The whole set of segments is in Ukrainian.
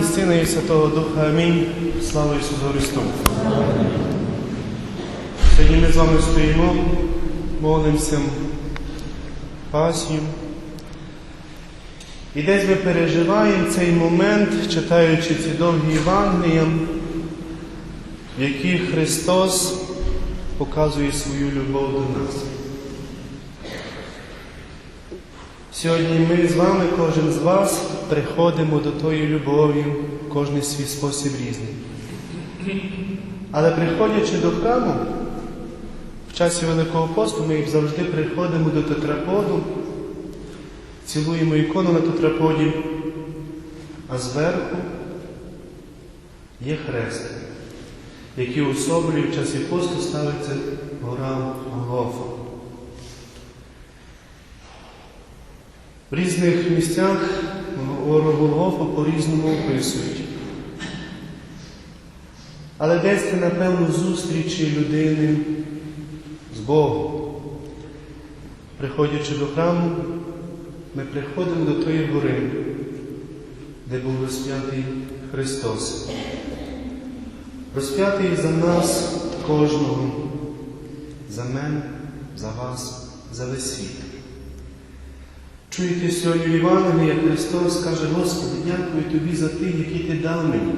і Сина, і Святого Духа. Амінь. Слава Ісусу Христу. Сьогодні ми з вами стоїмо, молимося пасію. І десь ми переживаємо цей момент, читаючи ці довгі Євангелія, в яких Христос показує свою любов до нас. Сьогодні ми з вами, кожен з вас, приходимо до тої любові, кожен свій спосіб різний. Але приходячи до храму, в часі Великого посту ми завжди приходимо до тетраподу, цілуємо ікону на тетраподі, а зверху є хрест, який особлює в часі посту ставиться гора Голгофа. В різних місцях гору Голгофа по-різному описують. Але десь це, напевно, зустрічі людини з Богом. Приходячи до храму, ми приходимо до тої гори, де був розп'ятий Христос. Розп'ятий за нас кожного, за мене, за вас, за весь світ. Чуєте сьогодні в Євангелії, Христос каже, Господи, дякую Тобі за тих, які Ти дав мені.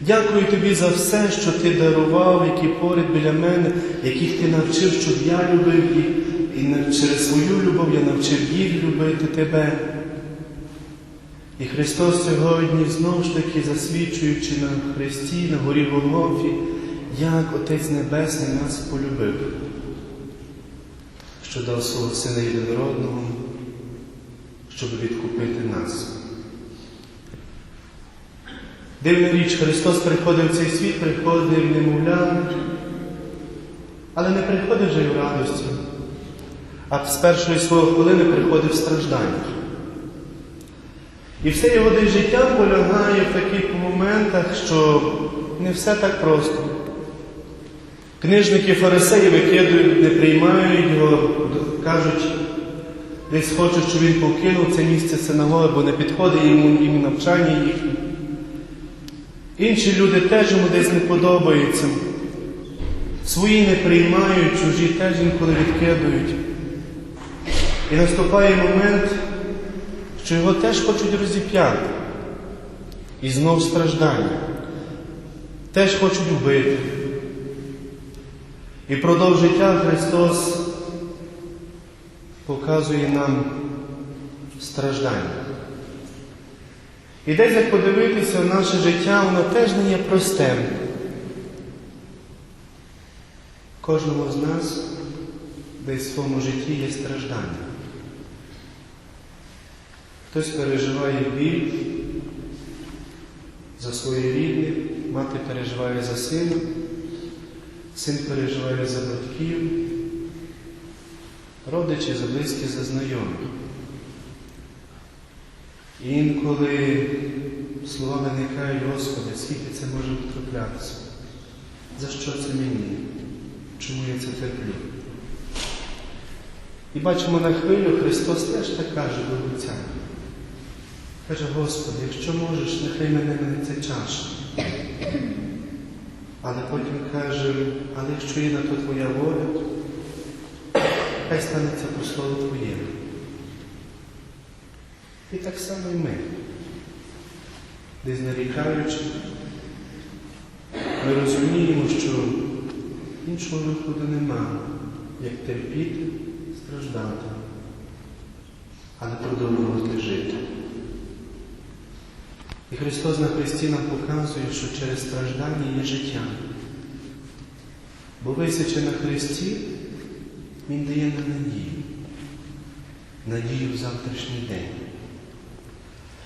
Дякую Тобі за все, що Ти дарував, які поряд біля мене, яких Ти навчив, щоб я любив їх, і через свою любов я навчив їх любити Тебе. І Христос сьогодні знову ж таки засвідчуючи на Христі, на горі Голгофі, як Отець Небесний нас полюбив, що дав свого Сина Єдинородного, щоб відкупити нас. Дивна річ, Христос приходив в цей світ, приходив немовлям, але не приходив вже й в радості, а з першої свого хвилини приходив в стражданнях. І все його десь життя полягає в таких моментах, що не все так просто. Книжники фарисеї викидують, не приймають його, кажуть, десь хочуть, щоб він покинув це місце синагоги, бо не підходить йому, йому навчання їхнє. Інші люди теж йому десь не подобаються. Свої не приймають, чужі теж інколи відкидують. І наступає момент, що його теж хочуть розіп'яти. І знов страждання. Теж хочуть вбити. І продовж життя Христос показує нам страждання. І десь як подивитися наше життя, воно теж не є простим. Кожному з нас десь в своєму житті є страждання. Хтось переживає біль за своє рідне, мати переживає за сина, син переживає за батьків, родичі за близькі, за знайомих. Інколи слова виникають, Господи, скільки це може траплятися? За що це мені? Чому я це терплю? І бачимо на хвилю, Христос теж так каже до Отця. Каже, Господи, якщо можеш, нехай мене мене ця чаша. Але потім каже, але якщо є на то Твоя воля, хай станеться по слову Твоєму. І так само і ми, десь нарікаючи, ми розуміємо, що іншого виходу нема, як терпіти, страждати, але продовжувати жити. І Христос на Христі нам показує, що через страждання є життя. Бо висячи на Христі, Він дає нам надію, надію в завтрашній день.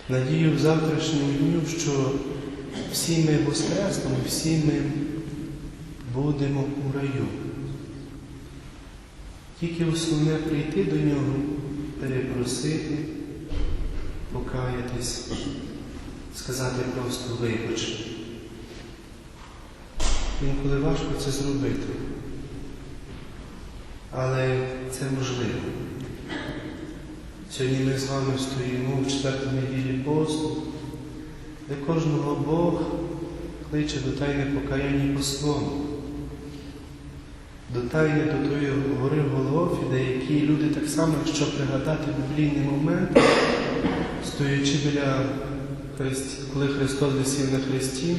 Надію в завтрашньому дню, що всі ми воскреснемо, всі ми будемо у раю. Тільки основне прийти до нього, перепросити, покаятись, сказати просто вибач. Інколи важко це зробити, але це можливо. Сьогодні ми з вами стоїмо в четвертій неділі посту, де кожного Бог кличе до тайне покаяння по-своєму. До тайни до тої гори Голгофі, де які люди так само, якщо пригадати біблійний момент, стоячи біля коли Христос висів на Христі,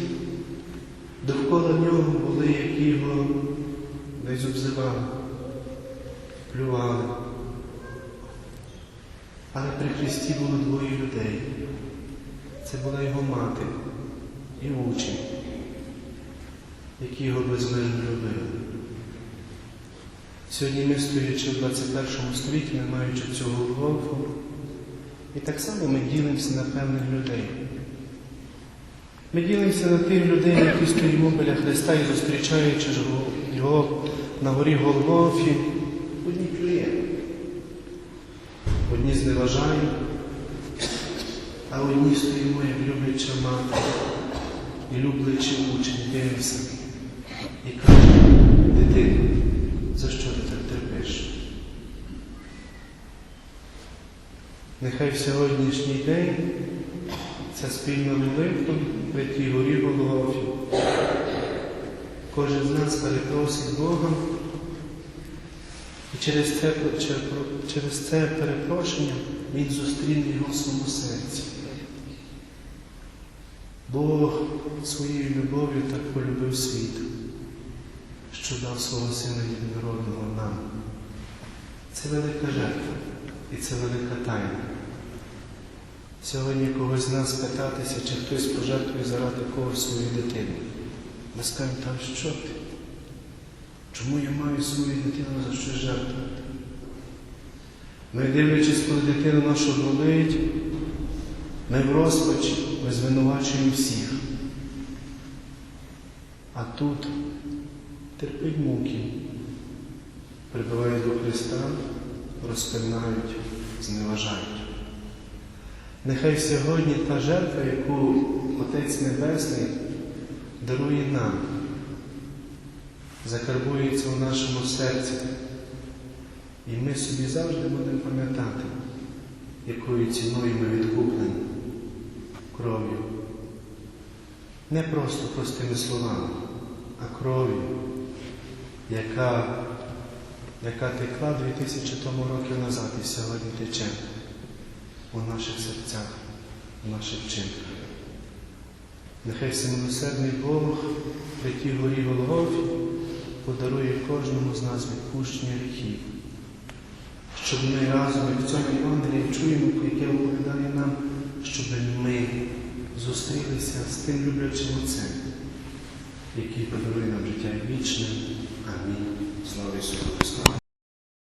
довкола нього були, які його десь обзивали, плювали. Але при Христі було двоє людей. Це була його мати і учень, які його безмежно любили. Сьогодні ми, стоячи в 21 столітті, не маючи цього Голгофу, і так само ми ділимося на певних людей. Ми ділимося на тих людей, які стоїмо біля Христа і зустрічаючи його на горі Голгофі, одні плюємо, одні зневажаємо, а одні стоїмо, як любляча мати і люблячи учень, дивимося і кажемо, дитино, за що ти так терпиш? Нехай в сьогоднішній день ця спільна молитва при тій горі Голгофі. Кожен з нас перепросить Бога через це, через це перепрошення Він зустріне його в своєму серці. Бог своєю любов'ю так полюбив світ, що дав свого Сина єдинородного нам. Це велика жертва і це велика тайна. Сьогодні когось з нас питатися, чи хтось пожертвує заради когось свою дитину. Ми скажемо, та що ти? Чому я маю свою дитину за щось жертвувати? Ми, дивлячись, коли дитина наша болить, ми в розпачі, ми звинувачуємо всіх. А тут терпить муки, прибувають до Христа, розпинають, зневажають. Нехай сьогодні та жертва, яку Отець Небесний дарує нам, закарбується у нашому серці. І ми собі завжди будемо пам'ятати, якою ціною ми відкуплені кров'ю. Не просто простими словами, а кров'ю, яка, яка текла 2000 тому років назад і сьогодні тече у наших серцях, у наших вчинках. Нехай всемилосердний Бог при тій горі Голгофі подарує кожному з нас відпущення гріхів, щоб ми разом і в цьому Євангелії чуємо, про яке оповідає нам, щоб ми зустрілися з тим люблячим Отцем, який подарує нам життя вічне. Амінь. Слава Ісусу Христу!